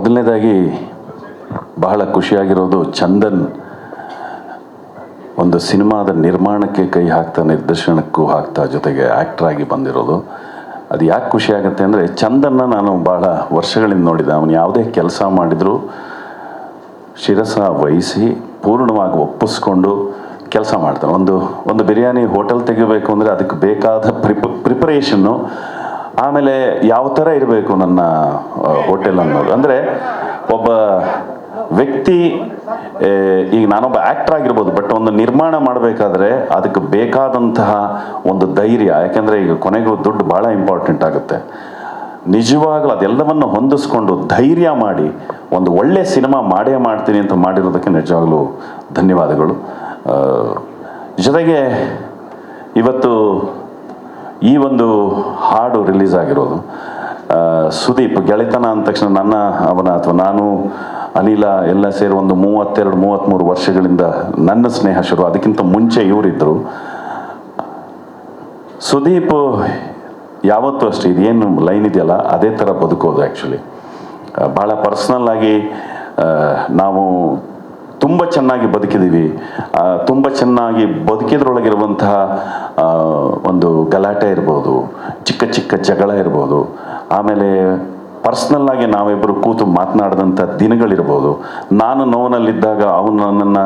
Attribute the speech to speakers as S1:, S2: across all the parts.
S1: ಮೊದಲನೇದಾಗಿ ಬಹಳ ಖುಷಿಯಾಗಿರೋದು ಚಂದನ್ ಒಂದು ಸಿನಿಮಾದ ನಿರ್ಮಾಣಕ್ಕೆ ಕೈ ಹಾಕ್ತಾ, ನಿರ್ದೇಶನಕ್ಕೂ ಹಾಕ್ತಾ ಜೊತೆಗೆ ಆ್ಯಕ್ಟ್ರಾಗಿ ಬಂದಿರೋದು. ಅದು ಯಾಕೆ ಖುಷಿ ಆಗುತ್ತೆ ಅಂದರೆ ಚಂದನ್ನ ನಾನು ಭಾಳ ವರ್ಷಗಳಿಂದ ನೋಡಿದ್ದೆ ಅವನು ಯಾವುದೇ ಕೆಲಸ ಮಾಡಿದರೂ ಶಿರಸ ವಹಿಸಿ ಪೂರ್ಣವಾಗಿ ಒಪ್ಪಿಸ್ಕೊಂಡು ಕೆಲಸ ಮಾಡ್ತಾನೆ. ಒಂದು ಒಂದು ಬಿರಿಯಾನಿ ಹೋಟೆಲ್ ತೆಗಿಬೇಕು ಅಂದರೆ ಅದಕ್ಕೆ ಬೇಕಾದ ಪ್ರಿಪ್ ಪ್ರಿಪರೇಷನ್ನು ಆಮೇಲೆ ಯಾವ ಥರ ಇರಬೇಕು ನನ್ನ ಹೋಟೆಲ್ ಅನ್ನೋದು? ಅಂದರೆ ಒಬ್ಬ ವ್ಯಕ್ತಿ ಈಗ ನಾನೊಬ್ಬ ಆ್ಯಕ್ಟರ್ ಆಗಿರ್ಬೋದು ಬಟ್ ಒಂದು ನಿರ್ಮಾಣ ಮಾಡಬೇಕಾದ್ರೆ ಅದಕ್ಕೆ ಬೇಕಾದಂತಹ ಒಂದು ಧೈರ್ಯ, ಯಾಕೆಂದರೆ ಈಗ ಕೊನೆಗೂ ದುಡ್ಡು ಭಾಳ ಇಂಪಾರ್ಟೆಂಟ್ ಆಗುತ್ತೆ. ನಿಜವಾಗ್ಲೂ ಅದೆಲ್ಲವನ್ನು ಹೊಂದಿಸ್ಕೊಂಡು ಧೈರ್ಯ ಮಾಡಿ, ಒಂದು ಒಳ್ಳೆ ಸಿನಿಮಾ ಮಾಡೇ ಮಾಡ್ತೀನಿ ಅಂತ ಮಾಡಿರೋದಕ್ಕೆ ನಿಜವಾಗ್ಲೂ ಧನ್ಯವಾದಗಳು. ಜೊತೆಗೆ ಇವತ್ತು ಈ ಒಂದು ಹಾಡು ರಿಲೀಸ್ ಆಗಿರೋದು ಸುದೀಪ್, ಗೆಳೆತನ ಅಂದ ತಕ್ಷಣ ನನ್ನ, ಅವನ ಅಥವಾ ನಾನು, ಅನಿಲ ಎಲ್ಲ ಸೇರಿ ಒಂದು ಮೂವತ್ತೆರಡು ಮೂವತ್ತ್ಮೂರು ವರ್ಷಗಳಿಂದ ನನ್ನ ಸ್ನೇಹ ಶುರು, ಅದಕ್ಕಿಂತ ಮುಂಚೆ ಇವರಿದ್ದರು ಸುದೀಪ್ ಯಾವತ್ತೂ ಅಷ್ಟೇ, ಇದೇನು ಲೈನ್ ಇದೆಯಲ್ಲ, ಅದೇ ಥರ ಬದುಕೋದು ಆ್ಯಕ್ಚುಲಿ ಭಾಳ ಪರ್ಸ್ನಲ್ಲಾಗಿ ನಾವು ತುಂಬ ಚೆನ್ನಾಗಿ ಬದುಕಿದ್ದೀವಿ ತುಂಬ ಚೆನ್ನಾಗಿ ಬದುಕಿದ್ರೊಳಗಿರುವಂತಹ ಒಂದು ಗಲಾಟೆ ಇರ್ಬೋದು, ಚಿಕ್ಕ ಚಿಕ್ಕ ಜಗಳ ಇರ್ಬೋದು, ಆಮೇಲೆ ಪರ್ಸ್ನಲ್ಲಾಗಿ ನಾವಿಬ್ಬರು ಕೂತು ಮಾತನಾಡಿದಂಥ ದಿನಗಳಿರ್ಬೋದು, ನಾನು ನೋವಿನಲ್ಲಿದ್ದಾಗ ಅವನು ನನ್ನನ್ನು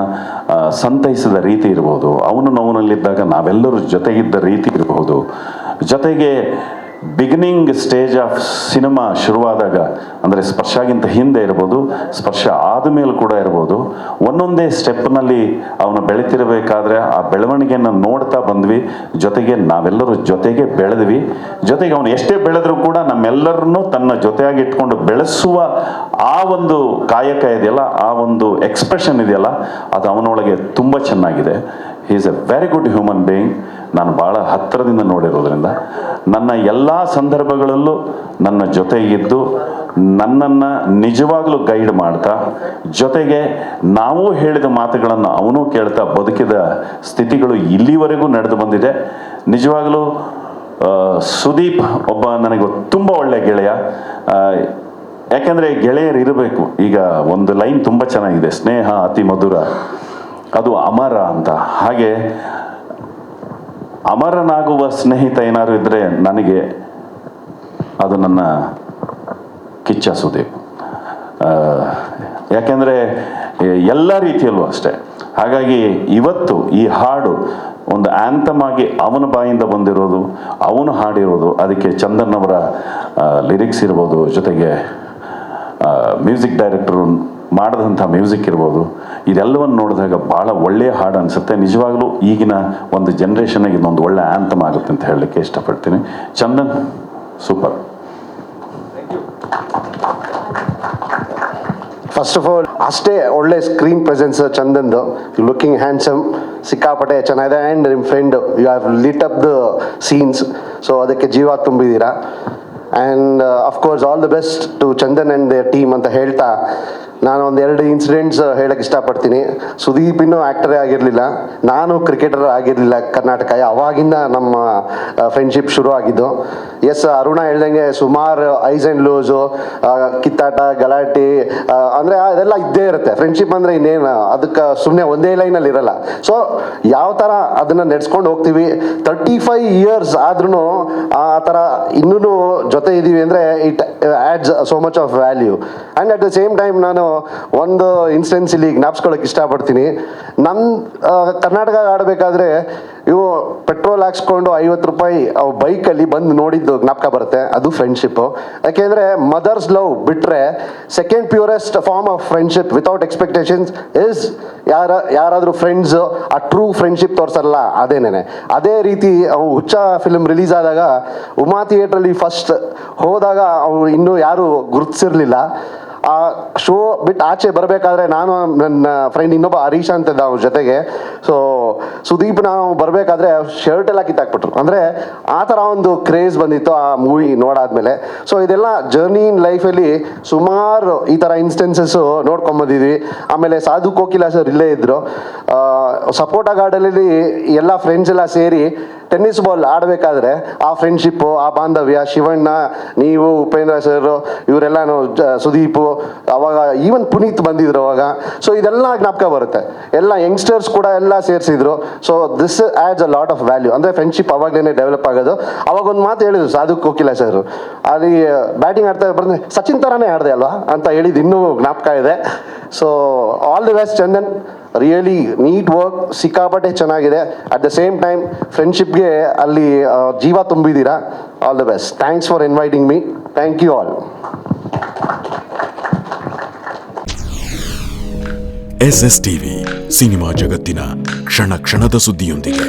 S1: ಸಂತೈಸಿದ ರೀತಿ ಇರ್ಬೋದು, ಅವನು ನೋವಿನಲ್ಲಿದ್ದಾಗ ನಾವೆಲ್ಲರೂ ಜೊತೆಗಿದ್ದ ರೀತಿ ಇರಬಹುದು ಜೊತೆಗೆ ಬಿಗಿನಿಂಗ್ ಸ್ಟೇಜ್ ಆಫ್ ಸಿನಿಮಾ ಶುರುವಾದಾಗ, ಅಂದರೆ ಸ್ಪರ್ಶಗಿಂತ ಹಿಂದೆ ಇರ್ಬೋದು, ಸ್ಪರ್ಶ ಆದಮೇಲೆ ಕೂಡ ಇರ್ಬೋದು, ಒಂದೊಂದೇ ಸ್ಟೆಪ್ನಲ್ಲಿ ಅವನು ಬೆಳಿತಿರಬೇಕಾದ್ರೆ ಆ ಬೆಳವಣಿಗೆಯನ್ನು ನೋಡ್ತಾ ಬಂದ್ವಿ. ಜೊತೆಗೆ ನಾವೆಲ್ಲರೂ ಜೊತೆಗೆ ಬೆಳೆದ್ವಿ. ಜೊತೆಗೆ ಅವನು ಎಷ್ಟೇ ಬೆಳೆದರೂ ಕೂಡ ನಮ್ಮೆಲ್ಲರನ್ನೂ ತನ್ನ ಜೊತೆಯಾಗಿ ಇಟ್ಕೊಂಡು ಬೆಳೆಸುವ ಆ ಒಂದು ಕಾಯಕ ಇದೆಯಲ್ಲ, ಆ ಒಂದು ಎಕ್ಸ್ಪ್ರೆಷನ್ ಇದೆಯಲ್ಲ, ಅದು ಅವನೊಳಗೆ ತುಂಬ ಚೆನ್ನಾಗಿದೆ. Is a very good human being ನಾನು ಭಾಳ ಹತ್ತಿರದಿಂದ ನೋಡಿರೋದ್ರಿಂದ. ನನ್ನ ಎಲ್ಲ ಸಂದರ್ಭಗಳಲ್ಲೂ ನನ್ನ ಜೊತೆಗಿದ್ದು ನನ್ನನ್ನು ನಿಜವಾಗಲೂ ಗೈಡ್ ಮಾಡ್ತಾ, ಜೊತೆಗೆ ನಾವು ಹೇಳಿದ ಮಾತುಗಳನ್ನು ಅವನು ಕೇಳ್ತಾ ಬದುಕಿದ ಸ್ಥಿತಿಗಳು ಇಲ್ಲಿವರೆಗೂ ನಡೆದು ಬಂದಿದೆ. ನಿಜವಾಗಲೂ ಸುದೀಪ್ ಒಬ್ಬ ನನಗೆ ತುಂಬ ಒಳ್ಳೆಯ ಗೆಳೆಯ. ಯಾಕೆಂದರೆ ಗೆಳೆಯರು ಇರಬೇಕು ಈಗ ಒಂದು ಲೈನ್ ತುಂಬ ಚೆನ್ನಾಗಿದೆ. ಸ್ನೇಹ ಅತಿ ಮಧುರ. ಅದು ಅಮರ ಅಂತ. ಹಾಗೆ ಅಮರನಾಗುವ ಸ್ನೇಹಿತ ಏನಾದ್ರು ಇದ್ದರೆ ನನಗೆ ಅದು ನನ್ನ ಕಿಚ್ಚ ಸುದೀಪ್ ಯಾಕೆಂದರೆ ಎಲ್ಲ ರೀತಿಯಲ್ಲೂ ಅಷ್ಟೇ. ಹಾಗಾಗಿ ಇವತ್ತು ಈ ಹಾಡು ಒಂದು ಆ್ಯಂಥಮ್ ಆಗಿ ಅವನ ಬಾಯಿಂದ ಬಂದಿರೋದು, ಅವನು ಹಾಡಿರೋದು, ಅದಕ್ಕೆ ಚಂದನ್ ಅವರ ಲಿರಿಕ್ಸ್ ಇರ್ಬೋದು, ಜೊತೆಗೆ ಮ್ಯೂಸಿಕ್ ಡೈರೆಕ್ಟರು ಮಾಡಿದಂಥ ಮ್ಯೂಸಿಕ್ ಇರ್ಬೋದು ಇದೆಲ್ಲವನ್ನು ನೋಡಿದಾಗ ಭಾಳ ಒಳ್ಳೆಯ ಹಾಡು ಅನಿಸುತ್ತೆ. ನಿಜವಾಗ್ಲೂ ಈಗಿನ ಒಂದು ಜನ್ರೇಷನ್ಗೆ ಇದೊಂದು ಒಳ್ಳೆ ಆ್ಯಂಥಮ್ ಆಗುತ್ತೆ ಅಂತ ಹೇಳಲಿಕ್ಕೆ ಇಷ್ಟಪಡ್ತೀನಿ. Chandan super
S2: first of all ಅಷ್ಟೇ ಒಳ್ಳೆ ಸ್ಕ್ರೀನ್ ಪ್ರೆಸೆನ್ಸ್ ಚಂದಂದು ಯು ಲುಕಿಂಗ್ ಹ್ಯಾಂಡ್ಸಮ್ ಸಿಕ್ಕಾಪಟ್ಟೆ ಚೆನ್ನಾಗಿದೆ. ಆ್ಯಂಡ್ ನಿಮ್ಮ friend you have lit up the scenes so ಅದಕ್ಕೆ ಜೀವ ತುಂಬಿದ್ದೀರಾ. And of course all the best to Chandan and the team ಅಂತ ಹೇಳ್ತಾ ನಾನು ಒಂದು ಎರಡು ಇನ್ಸಿಡೆಂಟ್ಸ್ ಹೇಳಕ್ಕೆ ಇಷ್ಟಪಡ್ತೀನಿ. ಸುದೀಪ್ ಇನ್ನೂ ಆ್ಯಕ್ಟರೇ ಆಗಿರಲಿಲ್ಲ. ನಾನು ಕ್ರಿಕೆಟರ್ ಆಗಿರಲಿಲ್ಲ ಕರ್ನಾಟಕ. ಅವಾಗಿಂದ ನಮ್ಮ ಫ್ರೆಂಡ್ಶಿಪ್ ಶುರು ಆಗಿದ್ದು ಎಸ್ ಅರುಣ ಹೇಳ್ದಂಗೆ ಸುಮಾರು ಐಸ್ ಆ್ಯಂಡ್ ಲೂಸು ಕಿತ್ತಾಟ, ಗಲಾಟೆ ಅಂದರೆ ಅಂದ್ರೆ ಅದೆಲ್ಲ ಇದ್ದೇ ಇರುತ್ತೆ. ಫ್ರೆಂಡ್ಶಿಪ್ ಅಂದ್ರೆ ಇನ್ನೇನು, ಅದಕ್ಕೆ ಸುಮ್ಮನೆ ಒಂದೇ ಲೈನಲ್ಲಿ ಇರಲ್ಲ. ಸೊ ಯಾವ ಥರ ಅದನ್ನ ನಡೆಸ್ಕೊಂಡು ಹೋಗ್ತೀವಿ? ತರ್ಟಿ ಫೈವ್ ಇಯರ್ಸ್ ಆದ್ರೂ ಆ ಥರ ಇನ್ನೂ ಜೊತೆ ಇದ್ದೀವಿ ಅಂದರೆ it adds so much of value and at the same time ನಾನು ಒಂದು ಇನ್ಸ್ಟೆನ್ಸ್ ಇಲ್ಲಿ ಜ್ಞಾಪಿಸ್ಕೊಳ್ಳೋಕೆ ಇಷ್ಟಪಡ್ತೀನಿ. ನಮ್ಮ ಕರ್ನಾಟಕ ಆಡಬೇಕಾದ್ರೆ ಇವು ಪೆಟ್ರೋಲ್ ಹಾಕ್ಸ್ಕೊಂಡು ಐವತ್ತು ರೂಪಾಯಿ ಬೈಕಲ್ಲಿ ಬಂದು ನೋಡಿದ್ದು ಜ್ಞಾಪಕ ಬರುತ್ತೆ. ಅದು ಫ್ರೆಂಡ್ಶಿಪ್ಪು ಯಾಕೆಂದರೆ ಮದರ್ಸ್ ಲವ್ ಬಿಟ್ಟರೆ second purest form of friendship without expectations is ಯಾರ, ಯಾರಾದರೂ ಫ್ರೆಂಡ್ಸ್ ಆ ಟ್ರೂ ಫ್ರೆಂಡ್ಶಿಪ್ ತೋರಿಸಲ್ಲ ಅದೇನೇ ಅದೇ ರೀತಿ ಅವು ಹುಚ್ಚ ಫಿಲ್ಮ್ ರಿಲೀಸ್ ಆದಾಗ ಉಮಾ ಥಿಯೇಟ್ರಲ್ಲಿ ಫಸ್ಟ್ ಹೋದಾಗ ಅವ್ರು ಇನ್ನೂ ಯಾರು ಗುರುತಿಸಿರ್ಲಿಲ್ಲ. ಆ ಶೋ ಬಿಟ್ಟು ಆಚೆ ಬರಬೇಕಾದ್ರೆ ನಾನು ನನ್ನ ಫ್ರೆಂಡ್ ಇನ್ನೊಬ್ಬ ಹರೀಶ್ ಅಂತ ಇದ್ದ ಅವ್ರ ಜೊತೆಗೆ. ಸೊ ಸುದೀಪ್ ನಾವು ಬರಬೇಕಾದ್ರೆ ಶರ್ಟ್ ಎಲ್ಲ ಕಿತ್ತಾಕ್ಬಿಟ್ರು. ಅಂದರೆ ಆ ಥರ ಒಂದು ಕ್ರೇಜ್ ಬಂದಿತ್ತು ಆ ಮೂವಿ ನೋಡಾದ್ಮೇಲೆ. ಸೊ ಇದೆಲ್ಲ ಜರ್ನಿ ಇನ್ ಲೈಫಲ್ಲಿ ಸುಮಾರು ಈ ಥರ ಇನ್ಸ್ಟೆನ್ಸಸ್ಸು ನೋಡ್ಕೊಂಬಂದಿದ್ವಿ ಆಮೇಲೆ ಸಾಧು ಕೋಕಿಲ ಸರ್ ಇಲ್ಲೇ ಇದ್ದರು ಸಪೋಟ ಗಾರ್ಡನಲ್ಲಿ ಎಲ್ಲ ಫ್ರೆಂಡ್ಸ್ ಎಲ್ಲ ಸೇರಿ ಟೆನ್ನಿಸ್ ಬಾಲ್ ಆಡಬೇಕಾದ್ರೆ ಆ ಫ್ರೆಂಡ್ಶಿಪ್ಪು ಆ ಬಾಂಧವ್ಯ, ಶಿವಣ್ಣ, ನೀವು, ಉಪೇಂದ್ರ ಸರ್, ಇವರೆಲ್ಲ ಸುದೀಪು, ಅವಾಗ ಈವನ್ ಪುನೀತ್ ಬಂದಿದ್ರು ಅವಾಗ. ಸೊ ಇದೆಲ್ಲ ಜ್ಞಾಪಕ ಬರುತ್ತೆ. ಎಲ್ಲ ಯಂಗ್ಸ್ಟರ್ಸ್ ಕೂಡ ಎಲ್ಲ ಸೇರಿಸಿದ್ರು. So this adds a lot of value ಅಂದರೆ ಫ್ರೆಂಡ್ಶಿಪ್ ಅವಾಗಲೇ ಡೆವಲಪ್ ಆಗೋದು. ಅವಾಗ ಒಂದು ಮಾತು ಹೇಳಿದ್ರು ಸಾಧು ಕೋಕಿಲ ಸರ್. ಅಲ್ಲಿ ಬ್ಯಾಟಿಂಗ್ ಆಡ್ತಾ ಬಂದ್ರೆ, ಸಚಿನ್ ಥರನೇ ಆಡಿದೆ ಅಲ್ವಾ? ಅಂತ ಹೇಳಿದ್ದು ಇನ್ನೂ ಜ್ಞಾಪಕ ಇದೆ. So all the best Chandan. Really neat work ಸಿಕ್ಕಾಪಟ್ಟೆ ಚೆನ್ನಾಗಿದೆ. ಅಟ್ ದ ಸೇಮ್ ಟೈಮ್ ಫ್ರೆಂಡ್ಶಿಪ್ಗೆ ಅಲ್ಲಿ ಜೀವ ತುಂಬಿದ್ದೀರಾ? All the best thanks for inviting me thank you all
S3: S S TV cinema ಜಗತ್ತಿನ ಕ್ಷಣ ಕ್ಷಣದ ಸುದ್ದಿಯೊಂದಿಗೆ.